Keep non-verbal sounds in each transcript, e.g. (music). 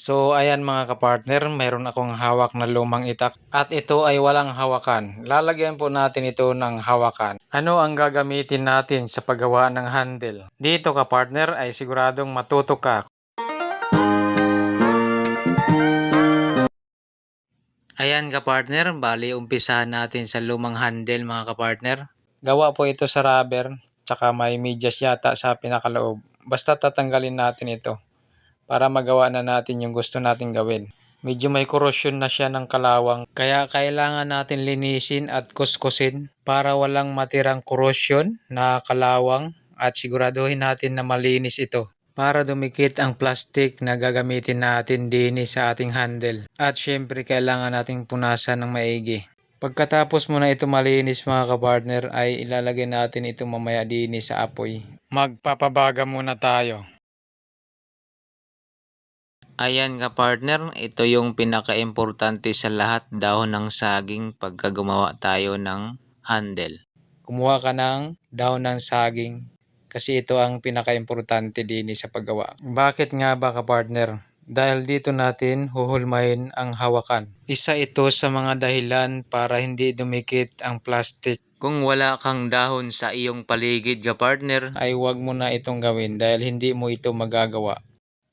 So ayan mga kapartner, mayroon akong hawak na lumang itak at ito ay walang hawakan. Lalagyan po natin ito ng hawakan. Ano ang gagamitin natin sa paggawa ng handle? Dito kapartner ay siguradong matuto ka Ayan ka-partner, bali umpisahan natin sa lumang handle mga ka-partner. Gawa po ito sa rubber, tsaka may medyas yata sa pinakaloob. Basta tatanggalin natin ito para magawa na natin yung gusto natin gawin. Medyo may corrosion na siya ng kalawang, kaya kailangan natin linisin at kuskusin para walang matirang corrosion na kalawang at siguraduhin natin na malinis ito para dumikit ang plastic na gagamitin natin din sa ating handle. At syempre kailangan nating punasan ng maigi. Pagkatapos mo na ito malinis mga kapartner ay ilalagay natin ito mamaya din sa apoy. Magpapabaga muna tayo. Ayan ka partner, ito yung pinaka-importante sa lahat dahon ng saging pagka gumawa tayo ng handle. Kumuha ka ng dahon ng saging kasi ito ang pinaka-importante din sa paggawa. Bakit nga ba ka-partner? Dahil dito natin huhulmahin ang hawakan. Isa ito sa mga dahilan para hindi dumikit ang plastic. Kung wala kang dahon sa iyong paligid ka partner, ay huwag mo na itong gawin dahil hindi mo ito magagawa.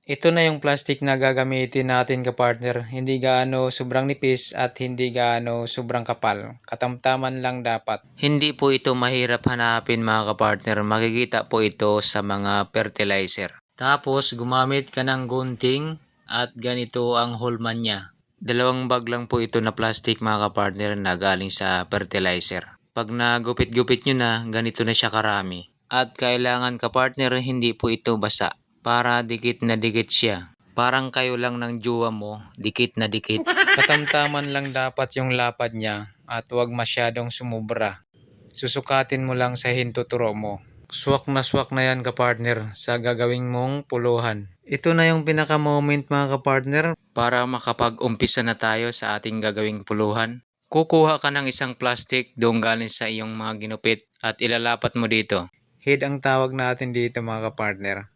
Ito na yung plastic na gagamitin natin ka partner. Hindi gaano sobrang nipis at hindi gaano sobrang kapal. Katamtaman lang dapat. Hindi po ito mahirap hanapin mga kapartner. Makikita po ito sa mga fertilizer. Tapos gumamit ka ng gunting at ganito ang hulman niya. Dalawang bag lang po ito na plastic mga kapartner na galing sa fertilizer. Pag nagupit-gupit nyo na, ganito na siya karami. At kailangan kapartner hindi po ito basa para dikit na dikit siya. Parang kayo lang ng jowa mo, dikit na dikit. (laughs) Katamtaman lang dapat yung lapad niya at huwag masyadong sumubra. Susukatin mo lang sa hintuturo mo. Swak na swak na yan kapartner sa gagawing mong puluhan. Ito na yung pinaka-moment mga kapartner para makapag-umpisa na tayo sa ating gagawing puluhan. Kukuha ka ng isang plastic doon galing sa iyong mga ginupit at ilalapat mo dito. Head ang tawag natin dito mga kapartner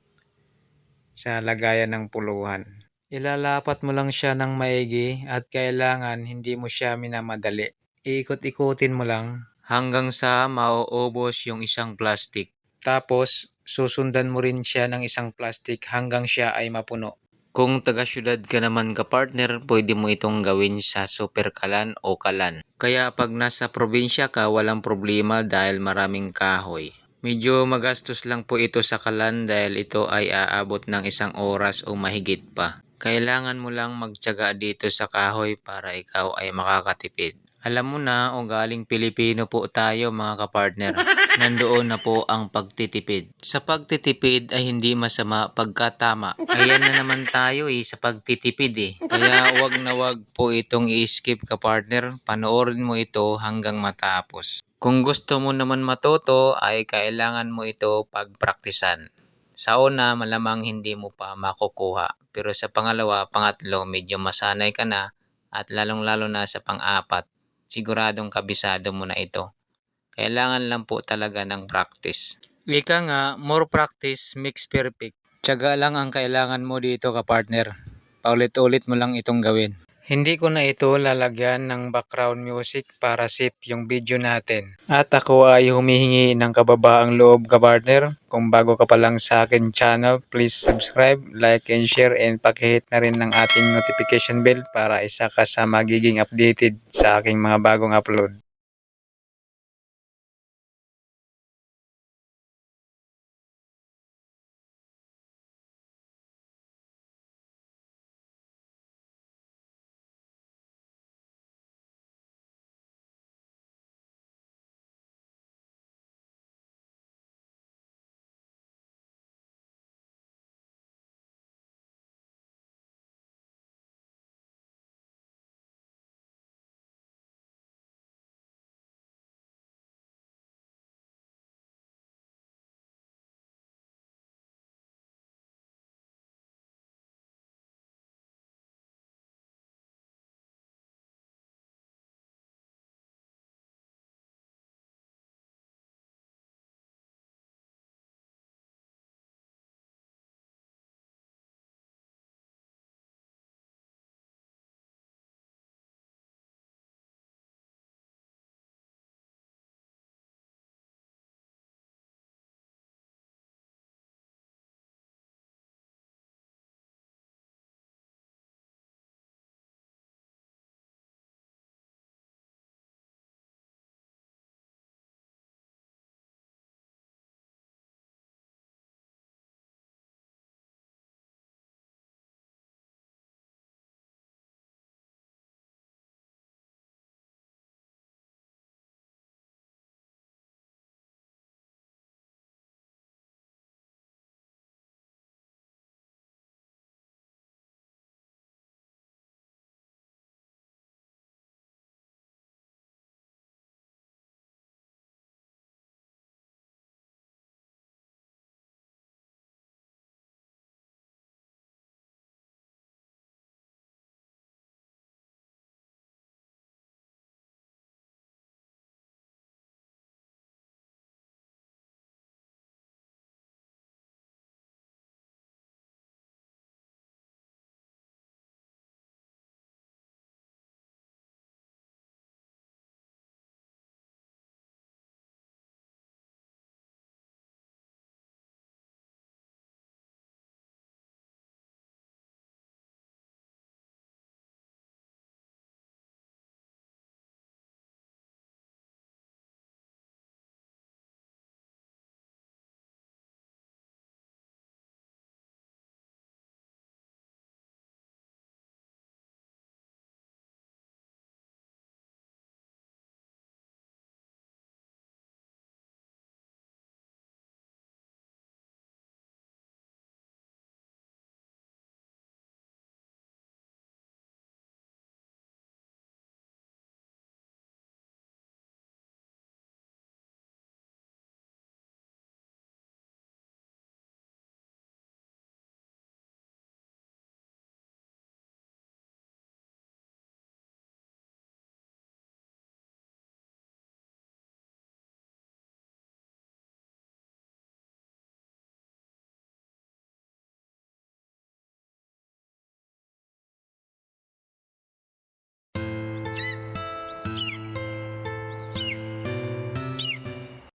sa lagayan ng puluhan. Ilalapat mo lang siya ng maigi at kailangan hindi mo siya minamadali. Iikot-ikutin mo lang hanggang sa mauubos yung isang plastic. Tapos, susundan mo rin siya ng isang plastic hanggang siya ay mapuno. Kung taga-syudad ka naman ka partner, pwede mo itong gawin sa super kalan o kalan. Kaya pag nasa probinsya ka, walang problema dahil maraming kahoy. Medyo magastos lang po ito sa kalan dahil ito ay aabot ng isang oras o mahigit pa. Kailangan mo lang magtyaga dito sa kahoy para ikaw ay makakatipid. Alam mo na o galing Pilipino po tayo mga kapartner. (laughs) Nandoon na po ang pagtitipid. Sa pagtitipid ay hindi masama pagkatama. Ayan na naman tayo eh sa pagtitipid eh. Kaya wag na wag po itong i-skip kapartner. Panoorin mo ito hanggang matapos. Kung gusto mo naman matuto ay kailangan mo ito pagpraktisan. Sa una, malamang hindi mo pa makukuha. Pero sa pangalawa, pangatlo, medyo masanay ka na at lalong-lalo na sa pang-apat, siguradong kabisado mo na ito. Kailangan lang po talaga ng practice. Ika nga, more practice makes perfect. Tiyaga lang ang kailangan mo dito ka partner. Paulit-ulit mo lang itong gawin. Hindi ko na ito lalagyan ng background music para safe yung video natin. At ako ay humihingi ng kababaang loob ka partner. Kung bago ka pa lang sa akin channel, please subscribe, like and share and pakihit na rin ng ating notification bell para isa ka sa magiging updated sa aking mga bagong upload.